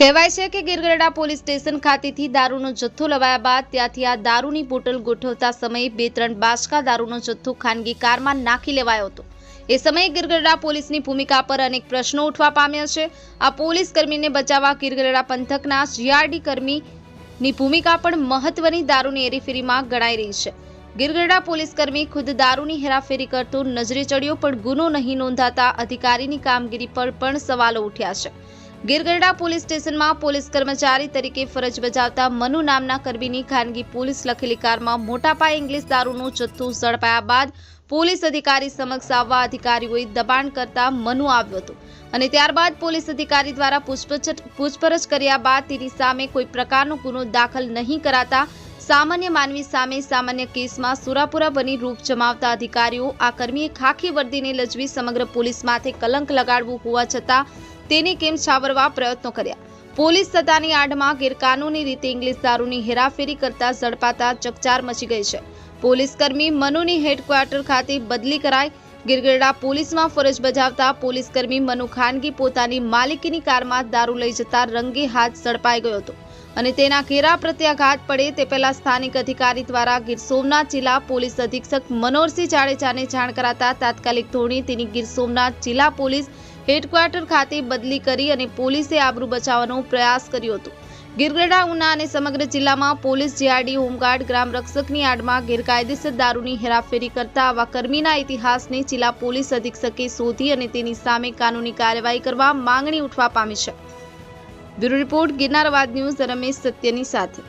કહેવાય છે કે ગીરગઢડા પોલીસ સ્ટેશન ખાતેથી દારૂનો જથ્થો લવાયા બાદ ત્યાંથી આ દારૂની બોટલ ગોઠવતા સમયે બે ત્રણ બાસકા દારૂનો જથ્થો ખાનગી કારમાં નાખી લેવાયો હતો. એ સમયે ગીરગઢડા પોલીસની ભૂમિકા પર અનેક પ્રશ્નો ઉઠવા પામ્યા છે. આ પોલીસ કર્મીને બચાવવા ગીરગઢડા પંથકના જીઆરડી કર્મીની ભૂમિકા પણ મહત્વની દારૂની એરીફેરીમાં ગણાઈ રહી છે. ગીરગઢડા પોલીસ કર્મી ખુદ દારૂની હેરાફેરી કરતો નજરે ચડ્યો પણ ગુનો નહીં નોંધાતા અધિકારીની કામગીરી પર પણ સવાલો ઉઠ્યા છે. ગીરગઢડા પોલીસ સ્ટેશનમાં પોલીસ કર્મચારી તરીકે ફરજ બજાવતા મનુ નામના કર્મીની ખાનગી પોલીસ લખેલી કારમાં મોટા પાયે ઇંગ્લિશ દારૂનો જથ્થો ઝડપાયા બાદ પોલીસ અધિકારી સમક્ષ આવવા અધિકારીઓએ દબાણ કરતા મનુ આવ્યો હતો. અને ત્યારબાદ પોલીસ અધિકારી દ્વારા પૂછપરછ કર્યા બાદ તેની સામે કોઈ પ્રકારનો ગુનો દાખલ નહીં કરાતા સામાન્ય માનવી સામે સામાન્ય કેસમાં સુરાપુરા બની રૂપ જમાવતા અધિકારીઓ આ કર્મીએ ખાખી વર્દીને લજવી સમગ્ર પોલીસ માથે કલંક લગાડવું હોવા છતાં તેને કેમ છાવરવા પ્રયત્નો કર્યા. પોલીસ સત્તાની આડમાં ગેરકાનૂની રીતે ઇંગ્લિશ દારૂની હેરાફેરી કરતા ઝડપાતા ચકચાર મચી ગઈ છે. પોલીસ કર્મી મનુની હેડક્વાર્ટર ખાતે બદલી કરાઈ. ગીરગઢડા પોલીસમાં ફરજ બજાવતા પોલીસ કર્મી મનુ ખાનગી પોતાની માલિકીની કારમાં દારૂ લઈ જતા રંગે હાથ ઝડપાઈ ગયો હતો અને તેના ઘેરા પ્રત્યાઘાત પડે તે પહેલા સ્થાનિક અધિકારી દ્વારા ગીર સોમનાથ જિલ્લા પોલીસ અધિક્ષક મનોહરસિંહ જાડેજાને જાણ કરાતા તાત્કાલિક ધોરણે તેની ગીર સોમનાથ જિલ્લા પોલીસ હેડક્વાર્ટર ખાતે બદલી કરી અને પોલીસે આબરૂ બચાવવાનો પ્રયાસ કર્યો હતો. ગીરગઢડા ઉના અને સમગ્ર જિલ્લામાં પોલીસ, જીઆરડી, હોમગાર્ડ, ગ્રામ રક્ષકની આડમાં ગેરકાયદેસર દારૂની હેરાફેરી કરતા આવા કર્મીના ઇતિહાસને જિલ્લા પોલીસ અધિક્ષકે શોધી અને તેની સામે કાનૂની કાર્યવાહી કરવા માંગણી ઉઠવા પામી છે. બ્યુરો રિપોર્ટ, ગિરનાર અવાજ ન્યૂઝ, રમેશ સત્યની સાથે.